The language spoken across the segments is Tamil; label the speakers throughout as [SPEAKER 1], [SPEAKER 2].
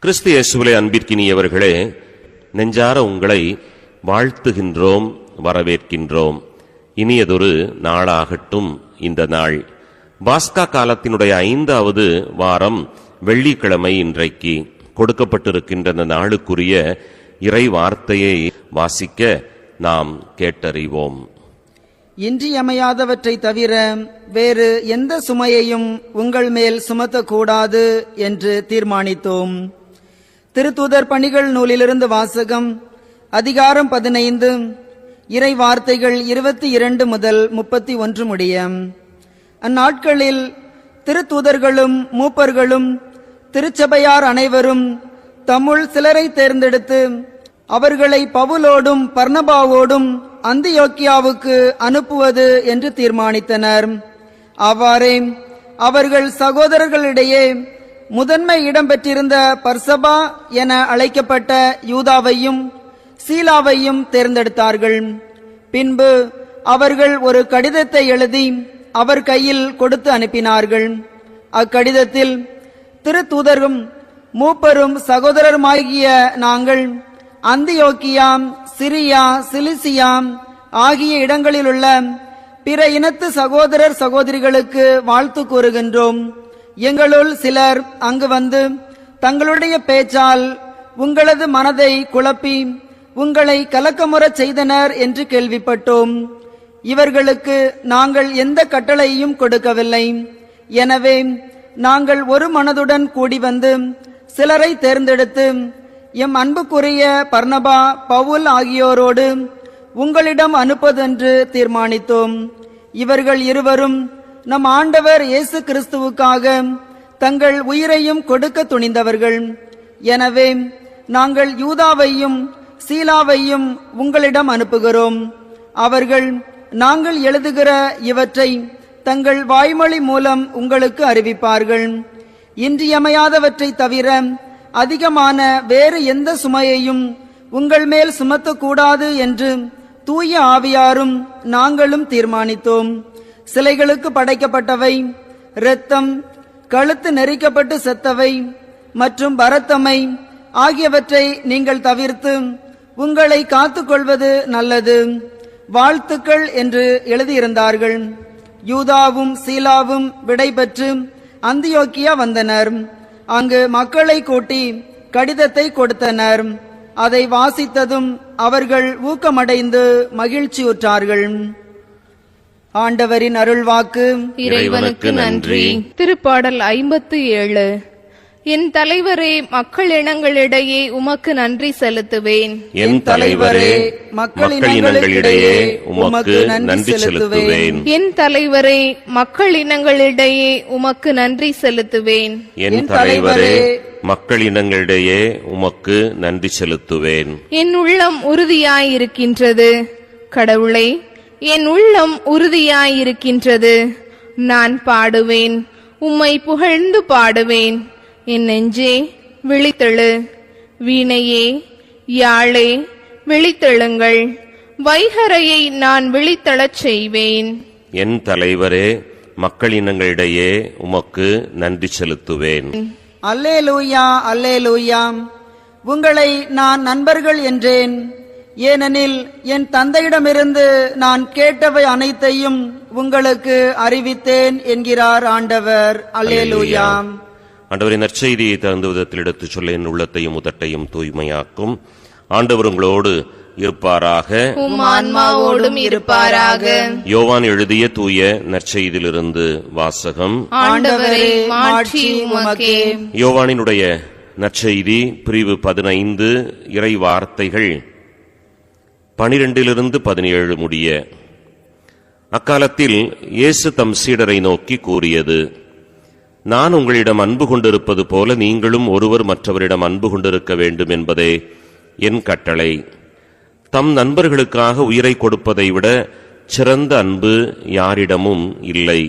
[SPEAKER 1] கிறிஸ்து இயேசுவிலே அன்பிற்கினியவர்களே நெஞ்சார உங்களை வாழ்த்துகின்றோம் வரவேற்கின்றோம். இனியதொரு நாளாகட்டும் இந்த நாள். பாஸ்கா காலத்தினுடைய ஐந்தாவது வாரம் வெள்ளிக்கிழமை இன்றைக்கு கொடுக்கப்பட்டிருக்கின்ற இந்த நாளுக்குரிய இறை வார்த்தையை வாசிக்க நாம் கேட்டறிவோம்.
[SPEAKER 2] இன்றியமையாதவற்றை தவிர வேறு எந்த சுமையையும் உங்கள் மேல் சுமத்தக்கூடாது என்று தீர்மானித்தோம். திருத்தூதர் பணிகள் நூலிலிருந்து வாசகம் அதிகாரம் பதினைந்து இறை வார்த்தைகள் இருபத்தி இரண்டு முதல் முப்பத்தி ஒன்று முடிய. அந்நாட்களில் திருத்தூதர்களும் மூப்பர்களும் திருச்சபையார் அனைவரும் தம்முள் சிலரை தேர்ந்தெடுத்து அவர்களை பவுலோடும் பர்ணபாவோடும் அந்தியோக்கியாவுக்கு அனுப்புவது என்று தீர்மானித்தனர். அவ்வாறே அவர்கள் சகோதரர்களிடையே முதன்மை இடம் பெற்றிருந்த பர்சபா என அழைக்கப்பட்ட யூதாவையும் சீலாவையும் தேர்ந்தெடுத்தார்கள். பின்பு அவர்கள் ஒரு கடிதத்தை எழுதி அவர் கையில் கொடுத்து அனுப்பினார்கள். அக்கடிதத்தில் திருத்தூதரும் மூப்பரும் சகோதரருமாகிய நாங்கள் அந்தியோக்கியாம் சிரியா சிலிசியாம் ஆகிய இடங்களிலுள்ள பிற இனத்து சகோதரர் சகோதரிகளுக்கு வாழ்த்து கூறுகின்றோம். எங்களுள் சிலர் அங்கு வந்து தங்களுடைய பேச்சால் உங்களது மனதை குழப்பி உங்களை கலக்கமுறச் செய்தனர் என்று கேள்விப்பட்டோம். இவர்களுக்கு நாங்கள் எந்த கட்டளையும் கொடுக்கவில்லை. எனவே நாங்கள் ஒரு மனதுடன் கூடி வந்து சிலரை தேர்ந்தெடுத்து எம் அன்புக்குரிய பர்ணபா பவுல் ஆகியோரோடு உங்களிடம் அனுப்பதென்று தீர்மானித்தோம். இவர்கள் இருவரும் நம் ஆண்டவர் இயேசு கிறிஸ்துவுக்காக தங்கள் உயிரையும் கொடுக்க துணிந்தவர்கள். எனவே நாங்கள் யூதாவையும் சீலாவையும் உங்களிடம் அனுப்புகிறோம். அவர்கள் நாங்கள் எழுதுகிற இவற்றை தங்கள் வாய்மொழி மூலம் உங்களுக்கு அறிவிப்பார்கள். இன்றியமையாதவற்றை தவிர அதிகமான வேறு எந்த சுமையையும் உங்கள் மேல் சுமத்தக்கூடாது என்று தூய ஆவியாரும் நாங்களும் தீர்மானித்தோம். சிலைகளுக்கு படைக்கப்பட்டவை இரத்தம் கழுத்து நெரிக்கப்பட்டு செத்தவை மற்றும் பரத்தமை ஆகியவற்றை நீங்கள் தவிர்த்து உங்களை காத்துக்கொள்வது நல்லது. வாழ்த்துக்கள் என்று எழுதியிருந்தார்கள். யூதாவும் சீலாவும் விடைபெற்று அந்தியோக்கியா வந்தனர். அங்கு மக்களை கூட்டி கடிதத்தை கொடுத்தனர். அதை வாசித்ததும் அவர்கள் ஊக்கமடைந்து மகிழ்ச்சியுற்றார்கள். ஆண்டவரின் அருள்வாக்கு.
[SPEAKER 3] இறைவனுக்கு நன்றி. திருப்பாடல் ஐம்பத்து ஏழு. என் தலைவரே மக்கள் இனங்களிடையே உமக்கு நன்றி செலுத்துவேன்.
[SPEAKER 1] என் தலைவரே மக்கள் இனங்களிடையே உமக்கு நன்றி செலுத்துவேன்.
[SPEAKER 3] என் தலைவரே மக்கள் இனங்களிடையே உமக்கு நன்றி செலுத்துவேன்.
[SPEAKER 1] என் தலைவரே மக்கள் இனங்களிடையே உமக்கு நன்றி செலுத்துவேன்.
[SPEAKER 3] என் உள்ளம் உறுதியாயிருக்கின்றது. கடவுளே என் உள்ளம் உறுதியாயிருக்கின்றது. நான் பாடுவேன். உம்மை புகழ்ந்து பாடுவேன். என் நெஞ்சே விழித்தெழு. வீணையே யாழே விழித்தெழுங்கள். வைகரையை நான் விழித்தெழச் செய்வேன்.
[SPEAKER 1] என் தலைவரே மக்கள் இனங்களிடையே உமக்கு நன்றி செலுத்துவேன்.
[SPEAKER 2] அல்லேலூயா அல்லேலூயா உங்களை நான் நண்பர்கள் என்றேன். ஏனெனில் என் தந்தையிடமிருந்து நான் கேட்டவை அனைத்தையும் உங்களுக்கு அறிவித்தேன் என்கிறார் ஆண்டவர். அல்லேலூயா.
[SPEAKER 1] ஆண்டவரின் நற்செய்தியை தகுந்த விதத்தில் எடுத்துச் சொல்ல என் உள்ளத்தையும் உதட்டையும் தூய்மையாக்கும். ஆண்டவர் உங்களோடு இருப்பாராக.
[SPEAKER 3] உம் ஆன்மாவோடும் இருப்பாராக.
[SPEAKER 1] யோவான் எழுதிய தூய நற்செய்தியிலிருந்து வாசகம். யோவானினுடைய நற்செய்தி பிரிவு பதினைந்து இறை வார்த்தைகள். பனிரெண்டிலிருந்து பதினேழு முடிய. அக்காலத்தில் இயேசு தம் சீடரை நோக்கி கூறியது நான் உங்களிடம் அன்பு கொண்டிருப்பது போல நீங்களும் ஒருவர் மற்றவரிடம் அன்பு கொண்டிருக்க வேண்டும் என்பதே என் கட்டளை. தம் நண்பர்களுக்காக உயிரை கொடுப்பதை விட சிறந்த அன்பு யாரிடமும் இல்லை.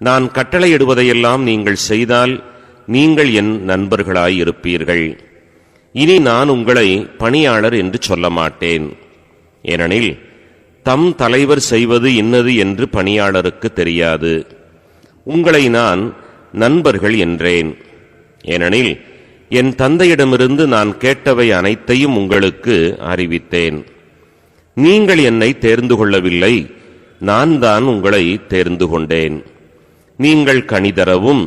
[SPEAKER 1] நான் கட்டளையிடுவதையெல்லாம் நீங்கள் செய்தால் நீங்கள் என் நண்பர்களாய் இருப்பீர்கள் இனி நான் உங்களை பணியாளர் என்று சொல்ல மாட்டேன். ஏனெனில் தம் தலைவர் செய்வது இன்னது என்று பணியாளருக்கு தெரியாது. உங்களை நான் நண்பர்கள் என்றேன். ஏனெனில் என் தந்தையிடமிருந்து நான் கேட்டவை அனைத்தையும் உங்களுக்கு அறிவித்தேன். நீங்கள் என்னை தேர்ந்து கொள்ளவில்லை நான் தான் உங்களை தேர்ந்து கொண்டேன். நீங்கள் கனி தரவும்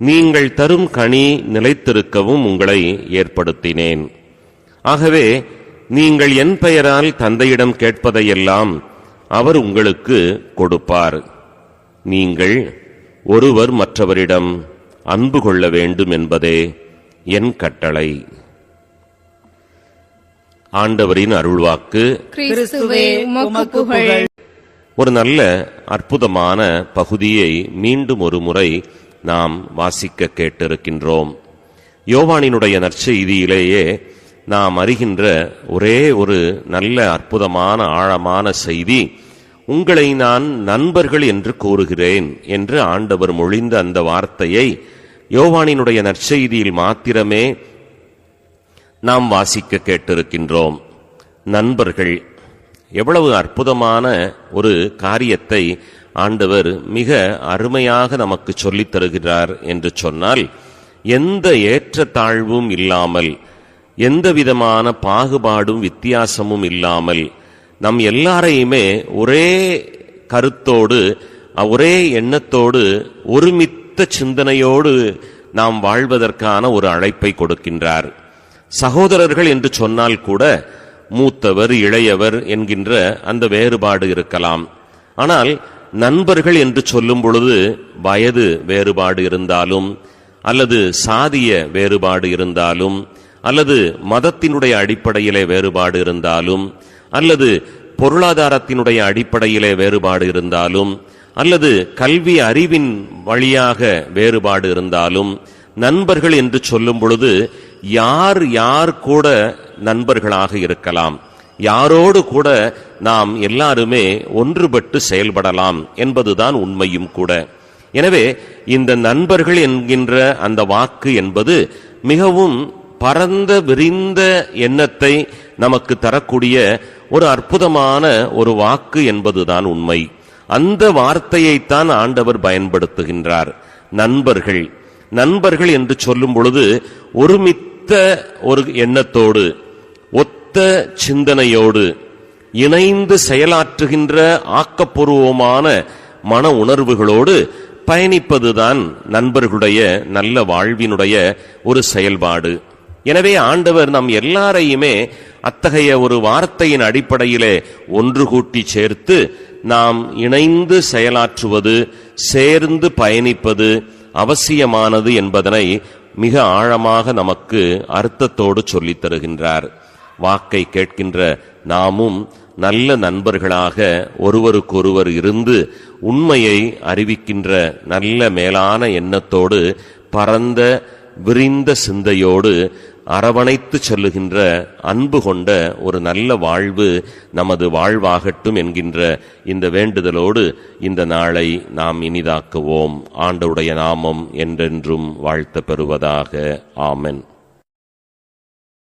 [SPEAKER 1] நீங்கள் தரும் கனி நிலைத்திருக்கவும் உங்களை ஏற்படுத்தினேன். ஆகவே நீங்கள் என் பெயரால் தந்தையிடம் கேட்பதையெல்லாம் அவர் உங்களுக்கு கொடுப்பார். நீங்கள் ஒருவர் மற்றவரிடம் அன்பு கொள்ள வேண்டும் என்பதே என் கட்டளை. ஆண்டவரின் அருள்வாக்கு. ஒரு நல்ல அற்புதமான பகுதியை மீண்டும் ஒரு முறை நாம் வாசிக்க கேட்டிருக்கின்றோம். யோவானினுடைய நற்செய்தியிலேயே நாம் அறிகின்ற ஒரே ஒரு நல்ல அற்புதமான ஆழமான செய்தி உங்களை நான் நண்பர்கள் என்று கூறுகிறேன் என்று ஆண்டவர் மொழிந்த அந்த வார்த்தையை யோவானினுடைய நற்செய்தியில் மாத்திரமே நாம் வாசிக்க கேட்டிருக்கின்றோம். நண்பர்கள் எவ்வளவு அற்புதமான ஒரு காரியத்தை ஆண்டவர் மிக அருமையாக நமக்கு சொல்லித் தருகிறார் என்று சொன்னால் எந்த ஏற்றத்தாழ்வும் இல்லாமல் எந்த விதமான பாகுபாடும் வித்தியாசமும் இல்லாமல் நம் எல்லாரையுமே ஒரே கருத்தோடு ஒரே எண்ணத்தோடு ஒருமித்த சிந்தனையோடு நாம் வாழ்வதற்கான ஒரு அழைப்பை கொடுக்கின்றார். சகோதரர்கள் என்று சொன்னால் கூட மூத்தவர் இளையவர் என்கின்ற அந்த வேறுபாடு இருக்கலாம். ஆனால் நண்பர்கள் என்று சொல்லும் பொழுது வயது வேறுபாடு இருந்தாலும் அல்லது சாதிய வேறுபாடு இருந்தாலும் அல்லது மதத்தினுடைய அடிப்படையிலே வேறுபாடு இருந்தாலும் அல்லது பொருளாதாரத்தினுடைய அடிப்படையிலே வேறுபாடு இருந்தாலும் அல்லது கல்வி அறிவின் வழியாக வேறுபாடு இருந்தாலும் நண்பர்கள் என்று சொல்லும் பொழுது யார் யார் கூட நண்பர்களாக இருக்கலாம். யாரோடு கூட நாம் எல்லாருமே ஒன்றுபட்டு செயல்படலாம் என்பதுதான் உண்மையும் கூட. எனவே இந்த நண்பர்கள் என்கின்ற அந்த வாக்கு என்பது மிகவும் பரந்த விரிந்த எண்ணத்தை நமக்கு தரக்கூடிய ஒரு அற்புதமான ஒரு வாக்கு என்பதுதான் உண்மை. அந்த வார்த்தையைத்தான் ஆண்டவர் பயன்படுத்துகின்றார். நண்பர்கள். நண்பர்கள் என்று சொல்லும் பொழுது ஒருமித்த ஒரு எண்ணத்தோடு ஒத்த சிந்தனையோடு இணைந்து செயலாற்றுகின்ற ஆக்கப்பூர்வமான மன உணர்வுகளோடு பயணிப்பதுதான் நண்பர்களுடைய நல்ல வாழ்வினுடைய ஒரு செயல்பாடு. எனவே ஆண்டவர் நம் எல்லாரையுமே அத்தகைய ஒரு வார்த்தையின் அடிப்படையிலே ஒன்று கூட்டி சேர்த்து நாம் இணைந்து செயலாற்றுவது சேர்ந்து பயணிப்பது அவசியமானது என்பதனை மிக ஆழமாக நமக்கு அர்த்தத்தோடு சொல்லித் தருகின்றார். வாக்கை கேட்கின்ற நாமும் நல்ல நண்பர்களாக ஒருவருக்கொருவர் இருந்து உண்மையை அறிவிக்கின்ற நல்ல மேலான எண்ணத்தோடு பரந்த விரிந்த சிந்தையோடு அரவணைத்து செல்லுகின்ற அன்பு கொண்ட ஒரு நல்ல வாழ்வு நமது வாழ்வாகட்டும் என்கின்ற இந்த வேண்டுதலோடு இந்த நாளை நாம் இனிதாக்குவோம். ஆண்டவுடைய நாமம் என்றென்றும் வாழ்த்த பெறுவதாக. ஆமன்.